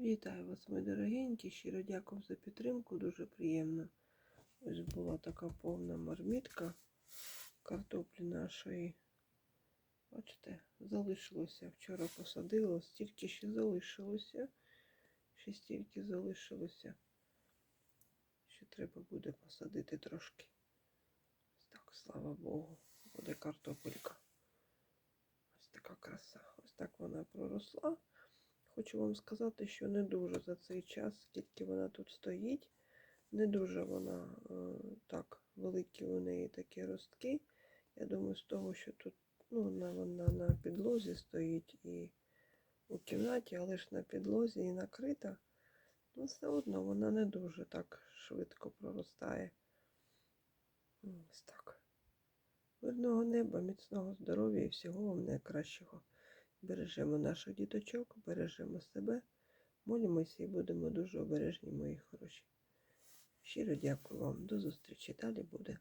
Вітаю вас, мої дорогенькі. Щиро дякую за підтримку. Дуже приємно. Ось була така повна мармітка картоплі нашої. Бачите, залишилося. Вчора посадила, стільки ще залишилося. Ще стільки залишилося. Ще треба буде посадити трошки. Так, слава Богу, буде картопелька. Ось така краса. Ось так вона проросла. Хочу вам сказати, що не дуже за цей час, скільки вона тут стоїть, не дуже вона е, так, великі у неї такі ростки. Я думаю, з того, що тут ну, вона, вона на підлозі стоїть і у кімнаті, але ж на підлозі і накрита, ну все одно вона не дуже так швидко проростає. Ось так. Мирного неба, міцного здоров'я і всього вам найкращого. Бережемо наших діточок, бережемо себе, молимося і будемо дуже обережні, мої хороші. Щиро дякую вам. До зустрічі. Далі буде.